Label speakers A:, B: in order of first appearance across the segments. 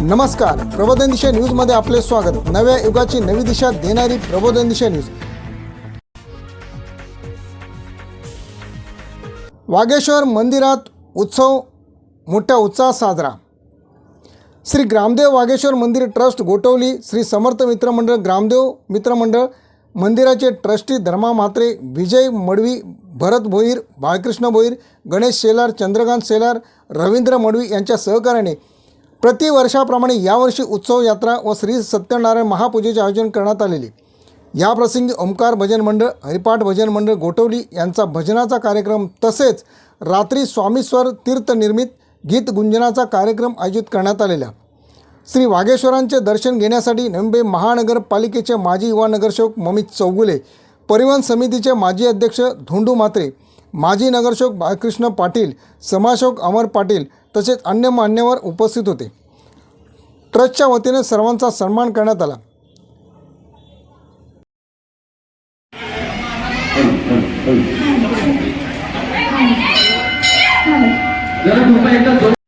A: नमस्कार. प्रबोधन दिशा न्यूजमध्ये आपले स्वागत. नव्या युगाची नवी दिशा देणारी प्रबोधन दिशा न्यूज. वागेश्वर मंदिरात उत्सव मोठ्या उत्साहात साजरा. श्री ग्रामदेव वागेश्वर मंदिर ट्रस्ट गोटवली श्री समर्थ मित्रमंडळ ग्रामदेव मित्रमंडळ मंदिराचे ट्रस्टी धर्मा म्हात्रे विजय मडवी भरत भोईर बाळकृष्ण भोईर गणेश शेलार चंद्रकांत शेलार रवींद्र मडवी यांच्या सहकार्याने प्रतिवर्षाप्रमाणे यावर्षी उत्सव यात्रा व श्री सत्यनारायण महापूजेचे आयोजन करण्यात आलेले. याप्रसंगी ओंकार भजन मंडळ हरिपाठ भजन मंडळ गोठवली. यांचा भजनाचा कार्यक्रम तसेच रात्री स्वामीस्वर तीर्थनिर्मित गीत गुंजनाचा कार्यक्रम आयोजित करण्यात आलेला. श्री वाघेश्वरांचे दर्शन घेण्यासाठी मुंबई महानगरपालिकेचे माजी युवा नगरसेवक ममित चौगुले परिवहन समितीचे माजी अध्यक्ष धोंडू म्हात्रे माजी नगरसेवक बाळकृष्ण पाटील समाजसेवक अमर पाटील तसेच अन्य मान्यवर उपस्थित होते. ट्रस्टच्या वतीने सर्वांचा सन्मान करण्यात आला.
B: जरा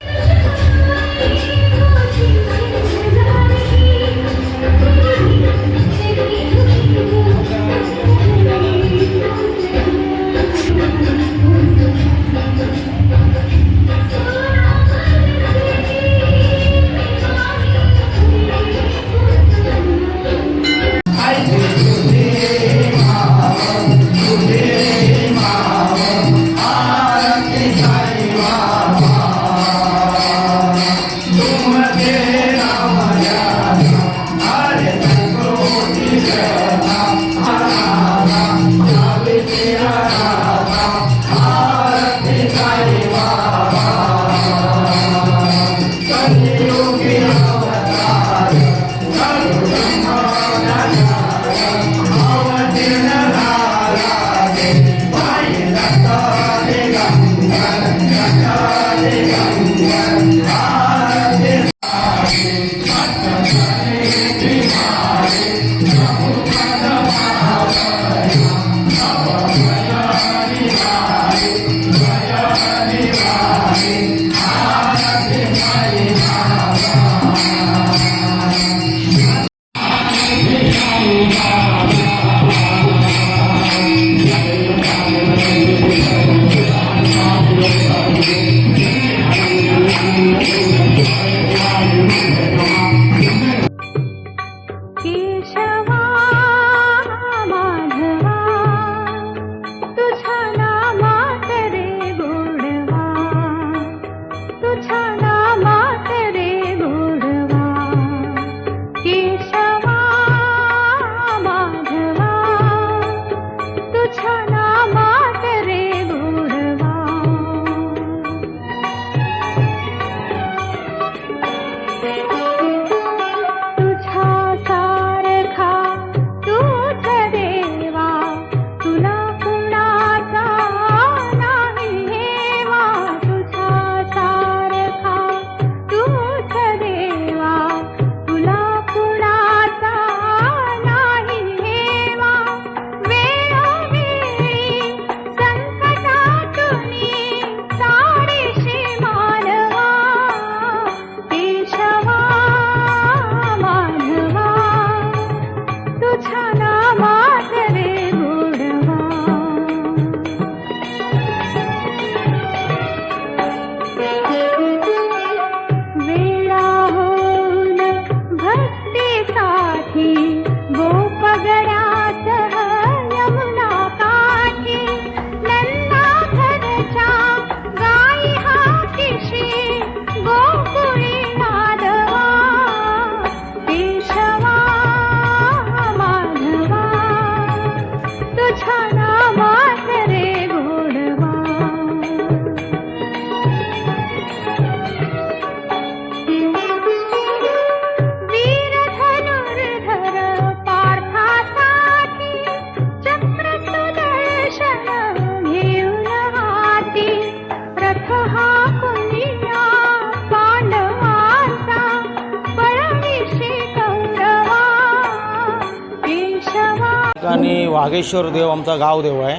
C: वाघेश्वर देव आमचा गावदेव आहे.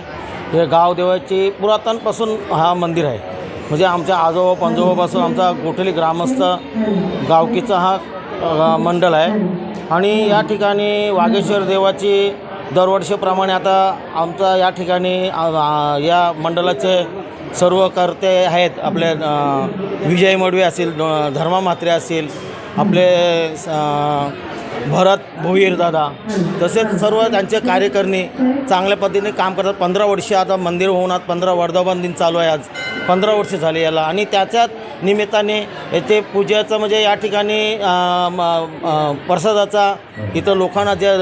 C: हे गावदेवाची पुरातनपासून हा मंदिर आहे. म्हणजे आमच्या आजोबा पंजोबापासून आमचा गोठली ग्रामस्थ गावकीचा हा मंडळ आहे. आणि या ठिकाणी वाघेश्वर देवाची दरवर्षीप्रमाणे आता आमचा या ठिकाणी या मंडळाचे सर्व कर्ते आहेत. आपले विजय मडवे असतील धर्मामात्रे धर्मा म्हात्रे असतील आपले भरत भोईर दादा. तसेच सर्व त्यांचे कार्यकर्णी चांगल्या पद्धतीने काम करतात. पंधरा वर्ष आता मंदिर होऊन आज पंधरा वर्धापन दिन चालू आहे आज. पंधरा वर्ष झाले याला. आणि त्याच्याच निमित्ताने येथे पूजेचं म्हणजे या ठिकाणी प्रसादाचा इथं लोकांना जे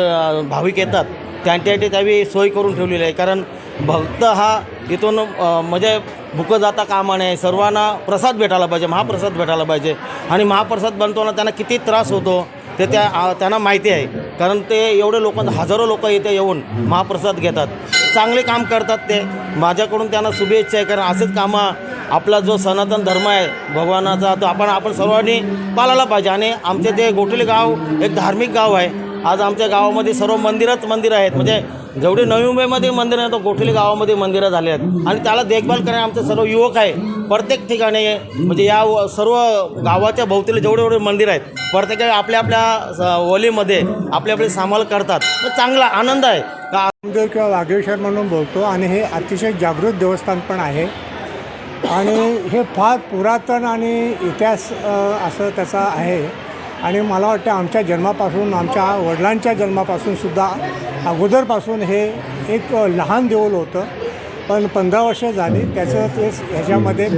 C: भाविक येतात त्यांच्यासाठी त्यावेळी सोय करून ठेवलेली आहे. कारण भक्त हा इथून म्हणजे भुकं जाता कामा नये. सर्वांना प्रसाद भेटायला पाहिजे. महाप्रसाद भेटायला पाहिजे. आणि महाप्रसाद बनताना त्यांना किती त्रास होतो. ते त्या त्यांना माहिती आहे. कारण ते एवढे लोक हजारो लोक इथे येऊन महाप्रसाद घेतात. चांगले काम करतात ते. माझ्याकडून त्यांना शुभेच्छा आहे कारण असेच कामं आपला जो सनातन धर्म आहे भगवानाचा तो आपण आपण सर्वांनी पाळायला पाहिजे. आणि आमचे ते गोठले गाव एक धार्मिक गाव आहे. आज आमच्या गावामध्ये सर्व मंदिरच मंदिरं आहेत. म्हणजे जेवढे नवी मुंबईमध्ये मंदिर आहे तो गोठली गावामध्ये मंदिरं झाले आहेत. आणि त्याला देखभाल करणारे आमचे सर्व युवक आहे. प्रत्येक ठिकाणी म्हणजे या व- सर्व गावाच्या भोवतीला जेवढे जेवढे मंदिर आहेत प्रत्येक आपल्या आपल्या स- वलीमध्ये आपले आपले सांभाळ करतात. चांगला आनंद आहे. का
D: रामदेव किंवा वाघेश्वर म्हणून बोलतो आणि हे अतिशय जागृत देवस्थान पण आहे. आणि हे फार पुरातन आणि इतिहास असं त्याचा आहे. आणि मला वाटतं आमच्या जन्मापासून आमच्या वडिलांच्या जन्मापासून सुद्धा अगोदरपासून हे एक लहान देऊळ होतं. पण पंधरा वर्ष झाली त्याचं ते ह्याच्यामध्ये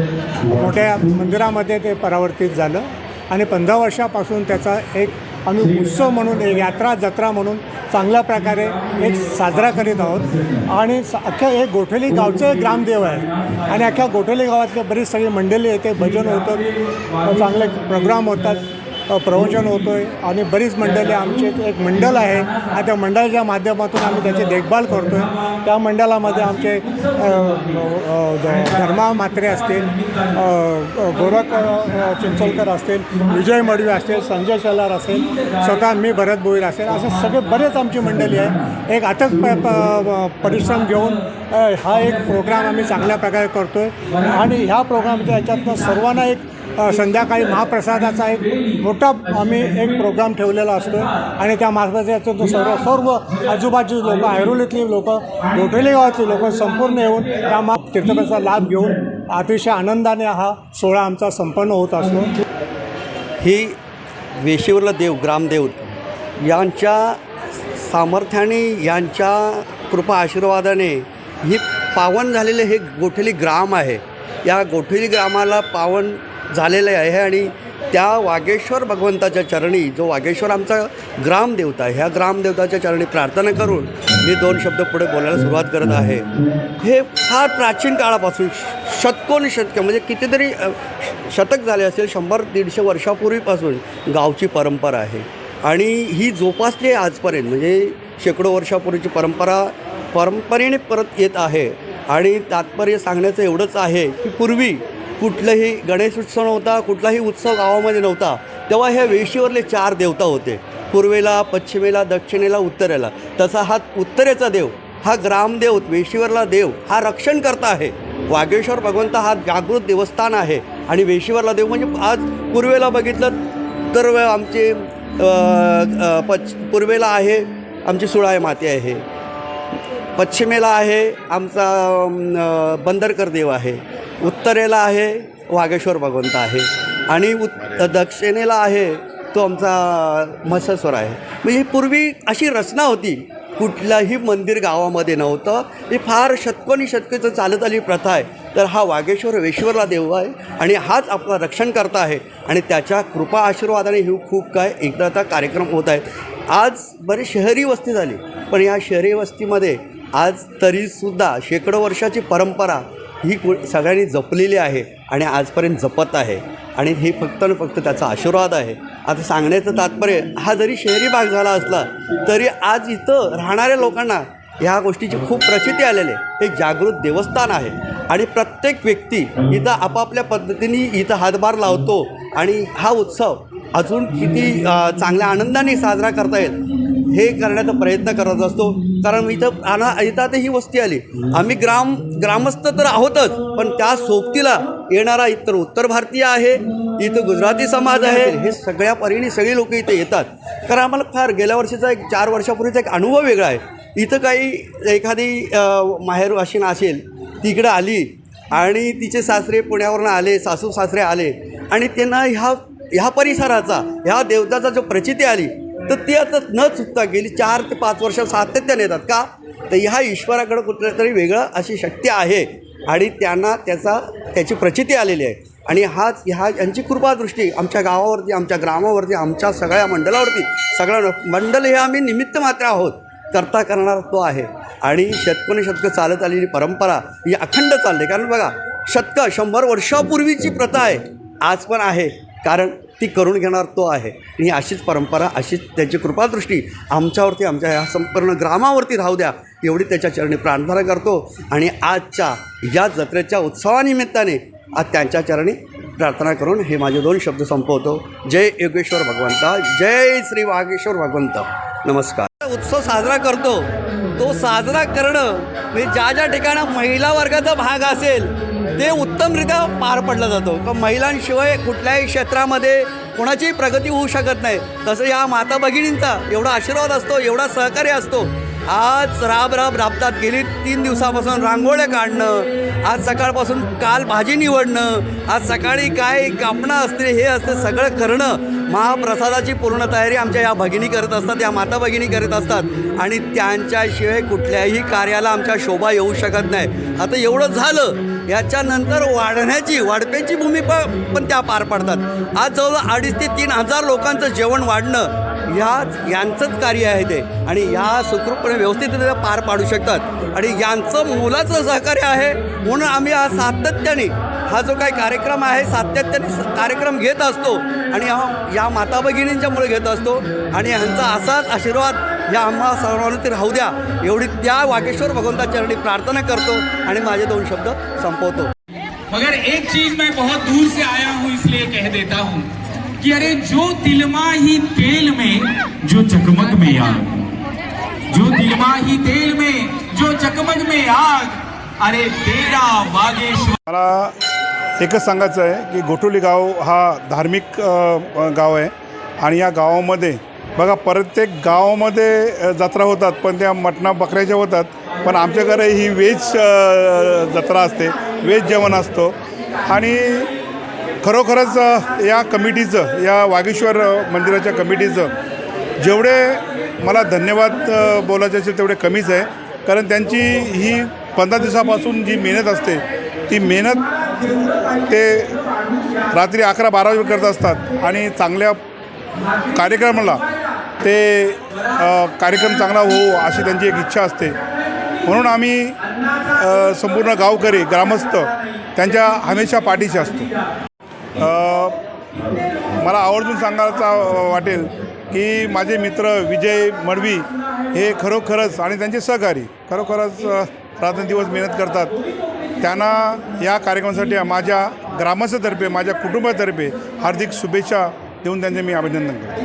D: मोठ्या मंदिरामध्ये ते परावर्तित झालं. आणि पंधरा वर्षापासून त्याचा एक आम्ही उत्सव म्हणून एक यात्रा जत्रा म्हणून चांगल्या प्रकारे एक साजरा करीत आहोत. आणि स- अख्ख्या एक गोठेली गावचं एक ग्रामदेव आहे. आणि अख्ख्या गोठेली गावातले बरीच सगळी मंडळी येते भजन होतं चांगले प्रोग्राम होतात. प्रवचन होतो आहे आणि बरीच मंडळी आमचे एक मंडळ आहे. आणि त्या मंडळाच्या माध्यमातून आम्ही त्याची देखभाल करतो आहे त्या मंडळामध्ये आमचे धर्मा म्हात्रे असतील गोरख चिंचोलकर असतील विजय मडवी असतील संजय शेलार असेल स्वतः मी भरत भोईर असेल असे सगळे बरेच आमची मंडळी आहे. एक अथक प- परिश्रम घेऊन हा एक प्रोग्राम आम्ही चांगल्या प्रकारे करतो आहे आणि ह्या प्रोग्रामच्या ह्याच्यातनं सर्वांना एक संध्याकाळी महाप्रसादाचा एक मोठा आम्ही एक प्रोग्राम ठेवलेला असतो. आणि त्या महाप्रसादाचा तो सर्व सर्व आजूबाजूचे लोक ऐरोलीतली लोक गोठेली गावातली लोक संपूर्ण येऊन त्या महा तीर्थाचा लाभ घेऊन अतिशय आनंदाने हा सोहळा आमचा संपन्न होत असतो.
E: ही वेशीवरला देव ग्रामदेव यांच्या सामर्थ्याने यांच्या कृपा आशीर्वादाने ही पावन झालेले हे गोठली ग्राम आहे. या गोठली ग्रामाला पावन झालेले आहे आणि त्या वागेश्वर भगवंताच्या चरणी जो वागेश्वर आमचा ग्रामदेवता आहे ह्या ग्रामदेवताच्या चरणी प्रार्थना करून मी दोन शब्द पुढे बोलायला सुरुवात करत आहे. हे फार प्राचीन काळापासून शतकोन शतक म्हणजे कितीतरी शतक झाले असेल शंभर दीडशे वर्षापूर्वीपासून गावची परंपरा आहे. आणि ही जोपासली आहे आजपर्यंत म्हणजे शेकडो वर्षापूर्वीची परंपरा परंपरेने परत येत आहे. आणि तात्पर्य सांगण्याचं एवढंच आहे की पूर्वी कुठलंही गणेश उत्सव नव्हता कुठलाही उत्सव गावामध्ये नव्हता. तेव्हा हे वेशीवरले चार देवता होते. पूर्वेला पश्चिमेला दक्षिणेला उत्तरेला. तसा हा उत्तरेचा देव हा ग्रामदेव वेशीवरला देव हा रक्षण करता आहे. वागेश्वर भगवंत हा जागृत देवस्थान आहे. आणि वेशीवरला देव म्हणजे आज पूर्वेला बघितलं तर आमचे पच पूर्वेला आहे आमची सुळाय माती आहे. पश्चिमेला आहे आमचा बंदरकर देव आहे. उत्तरेला आहे वागेश्वर भगवंत आहे. आणि उत् दक्षिणेला आहे तो आमचा म्हसेश्वर आहे. म्हणजे ही पूर्वी अशी रचना होती. कुठलाही मंदिर गावामध्ये नव्हतं. ही फार शतकोनी शतकेचं चालत आली प्रथा आहे. तर हा वागेश्वर वेश्वरला देव आहे आणि हाच आपला रक्षण करता आहे. आणि त्याच्या कृपा आशीर्वादाने ही खूप काय एकदाचा कार्यक्रम होत आहेत. आज बरी शहरी वस्ती झाली. पण या शहरी वस्तीमध्ये आज तरीसुद्धा शेकडो वर्षाची परंपरा ही कु सगळ्यांनी जपलेली आहे आणि आजपर्यंत जपत आहे. आणि हे फक्त आणि फक्त त्याचा आशीर्वाद आहे. आता सांगण्याचं तात्पर्य हा जरी शहरी भाग झाला असला तरी आज इथं राहणाऱ्या लोकांना ह्या गोष्टीची खूप प्रचिती आलेली आहे. हे जागृत देवस्थान आहे. आणि प्रत्येक व्यक्ती इथं आपापल्या पद्धतीने इथं हातभार लावतो आणि हा उत्सव अजून किती चांगल्या आनंदाने साजरा करता येईल हे करण्याचा प्रयत्न करत असतो. कारण इथं आणा इथं आता ही वस्ती आली. आम्ही ग्राम ग्रामस्थ तर आहोतच पण त्या सोबतीला येणारा इतर उत्तर भारतीय आहे इथं गुजराती समाज आहे हे सगळ्या परीने सगळी लोक इथे येतात. कारण आम्हाला फार गेल्या वर्षीचा एक चार वर्षापूर्वीचा एक अनुभव वेगळा आहे. इथं काही एखादी अ, माहेर वाशिन असेल तिकडं आली आणि तिचे सासरे पुण्यावरून आले सासू सासरे आले आणि त्यांना ह्या ह्या परिसराचा ह्या देवताचा जो प्रचिती आली तर ती आता न चुकता गेली चार ते पाच वर्ष सातत्याने येतात. का? तर ह्या ईश्वराकडं कुठलं तरी वेगळं अशी शक्ती आहे. आणि त्यांना त्याचा त्याची प्रचिती आलेली आहे. आणि हाच ह्या यांची कृपादृष्टी आमच्या गावावरती आमच्या ग्रामावरती आमच्या सगळ्या मंडळावरती सगळ्या मंडल हे आम्ही निमित्त मात्र आहोत. करता करणारा तो आहे. आणि शतकोनशतकं चालत आलेली परंपरा ही अखंड चालली कारण बघा शतकं शंभर वर्षापूर्वीची प्रथा आहे. आज पण आहे. कारण ती करून घेणार तो आहे. आणि ही अशीच परंपरा अशीच त्याची कृपादृष्टी आमच्यावरती आमच्या ह्या संपूर्ण ग्रामावरती राहू द्या एवढी त्याच्या चरणी प्रार्थना करतो. आणि आजच्या या जत्रेच्या उत्सवानिमित्ताने आज त्यांच्या चरणी प्रार्थना करून हे माझे दोन शब्द संपवतो. जय योगेश्वर भगवंता जय श्री वागेश्वर भगवंत. नमस्कार. उत्सव साजरा करतो. तो साजरा करणं म्हणजे ज्या ज्या ठिकाणी महिला वर्गाचा भाग असेल ते उत्तमरित्या पार पडला जातो. का महिलांशिवाय कुठल्याही क्षेत्रामध्ये कोणाचीही प्रगती होऊ शकत नाही. तसं या माता भगिनींचा एवढा आशीर्वाद असतो एवढा सहकार्य असतो. आज राब राब राबतात गेली तीन दिवसापासून रांगोळ्या काढणं आज सकाळपासून काल भाजी निवडणं आज सकाळी काय कापणं असते हे असते सगळं करणं. महाप्रसादाची पूर्ण तयारी आमच्या या भगिनी करत असतात या माता भगिनी करत असतात. आणि त्यांच्याशिवाय कुठल्याही कार्याला आमच्या शोभा येऊ शकत नाही. आता एवढं झालं याच्यानंतर वाढण्याची वाढप्याची भूमिका पण त्या पार पाडतात. आज जवळ अडीच ते तीन हजार लोकांचं जेवण वाढणं ह्याच यांचंच कार्य आहे ते. आणि या सुखरूपपणे व्यवस्थितरित्या पार पाडू शकतात. आणि यांचं मुलाचं सहकार्य आहे म्हणून आम्ही हा सातत्याने हा जो काही कार्यक्रम आहे सातत्याने कार्यक्रम घेत असतो. आणि हा या माता भगिनींच्यामुळे घेत असतो. आणि ह्यांचा असाच आशीर्वाद या आम्हा सर्वांवरती राहू द्या. एवढी त्या वागेश्वर भगवंता चरणी प्रार्थना करतो आणि माझे दोन शब्द संपवतो.
B: मगर एक चीज मैं बहुत दूर से आया हूँ इसलिए कह देता हूँ कि अरे जो दिलमा ही तेल में जो चकमक में आग। जो दिलमा ही तेल में जो चकमक में आग। अरे तेरा वागेश्वर।
F: मला एकच सांगायचं आहे की गोटोली गाव हा धार्मिक गाव आहे. आणि या गावामध्ये बघा प्रत्येक गावामध्ये जत्रा होतात पण त्या मटणा बकऱ्याच्या होतात. पण आमच्याकडे ही व्हेज जत्रा असते व्हेज जेवण असतो. आणि खरोखरच या कमिटीचं या वागेश्वर मंदिराच्या कमिटीचं जेवढे मला धन्यवाद बोलायचे असेल तेवढे कमीच आहे. कारण त्यांची ही पंधरा दिवसापासून जी मेहनत असते ती मेहनत ते रात्री अकरा बारा वाजे करत असतात. आणि चांगल्या कार्यक्रमाला ते कार्यक्रम चांगला हो अशी त्यांची एक इच्छा असते. म्हणून आम्ही संपूर्ण गावकरी ग्रामस्थ त्यांच्या हमेशा पाठीशी असतो. मला आवर्जून सांगायचा वाटेल की माझे मित्र विजय मडवी हे खरोखरच आणि त्यांचे सहकारी खरोखरच अ, रात्रंदिवस मेहनत करतात. त्यांना या कार्यक्रमासाठी माझ्या ग्रामस्थतर्फे माझ्या कुटुंबातर्फे हार्दिक शुभेच्छा देऊन त्यांचे मी अभिनंदन करतो.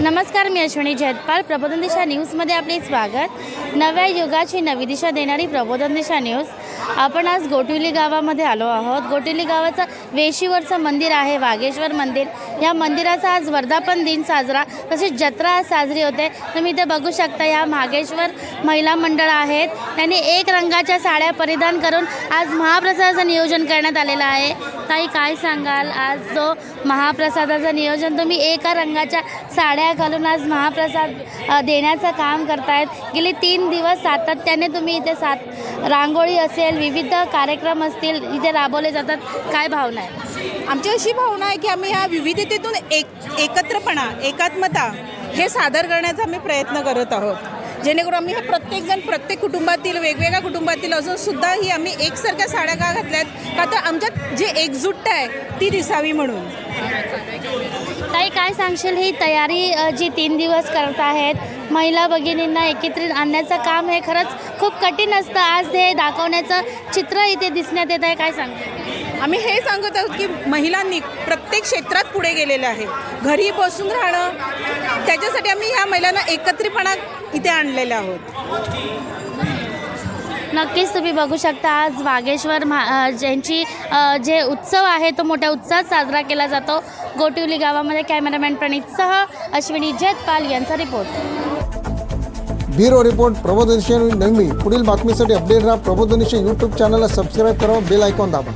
G: नमस्कार मी अश्विनी जयतपाल. प्रबोधन दिशा न्यूजमध्ये आपले स्वागत. नव्या युगाची नवी दिशा देणारी प्रबोधन दिशा न्यूज. आपण आज गोटिवली गावामध्ये आलो आहोत. गोटिवली गावाचं वेशीवरचं मंदिर आहे वाघेश्वर मंदिर. या मंदिराचा आज वर्धापन दिन साजरा तसेच जत्रा आज साजरी होते. तुम्ही इथे बघू शकता या मागेश्वर महिला मंडळ आहेत. त्यांनी एक रंगाच्या साड्या परिधान करून आज महाप्रसादाचं नियोजन करण्यात आलेलं आहे. ताई काय सांगाल? आज जो महाप्रसादाचं नियोजन तुम्ही एका रंगाच्या साड्या घालून आज महाप्रसाद देण्याचं काम करतायत. गेले तीन दिवस सातत्याने तुम्ही इथे सात रांगोळी असेल विविध कार्यक्रम असतील इथे राबवले जातात. काय भावना आहे?
H: आमची अशी भावना आहे की आम्ही ह्या विविधतेतून एक एकत्रपणा एकात्मता हे सादर करण्याचा आम्ही प्रयत्न करत आहोत. जेणेकरून आम्ही हे प्रत्येकजण प्रत्येक कुटुंबातील वेगवेगळ्या कुटुंबातील असून सुद्धा ही आम्ही एकसारख्या साड्या का घातल्यात? का तर आमच्यात जी एकजुटता आहे ती दिसावी म्हणून.
G: ताई काय सांगशील? ही तयारी जी तीन दिवस करत आहेत महिला भगिनींना एकत्रित आणण्याचं काम हे खरंच खूप कठीण असतं. आज ते दाखवण्याचं चित्र इथे दिसण्यात येत आहे. काय सांगते
H: आम्ही हे सांगत आहोत की महिलांनी प्रत्येक क्षेत्रात पुढे गेलेलं आहे. घरी बसून राहणं त्याच्यासाठी आम्ही ह्या महिलांना एकत्रितपणा इथे आणलेले आहोत.
G: नक्कीच तुम्ही बघू शकता आज वागेश्वर महा ज्यांची जे उत्सव आहे तो मोठ्या उत्साहात साजरा केला जातो. गोटिवली गावामध्ये कॅमेरामॅन प्रणितसह अश्विनी जयतपाल यांचा रिपोर्ट.
A: ब्युरो रिपोर्ट प्रबोधनशी नवी पुढील बातमीसाठी अपडेट राहा प्रबोधनशी यूट्यूब चॅनलला सबस्क्राईब करा बेल आयकॉन दाबा.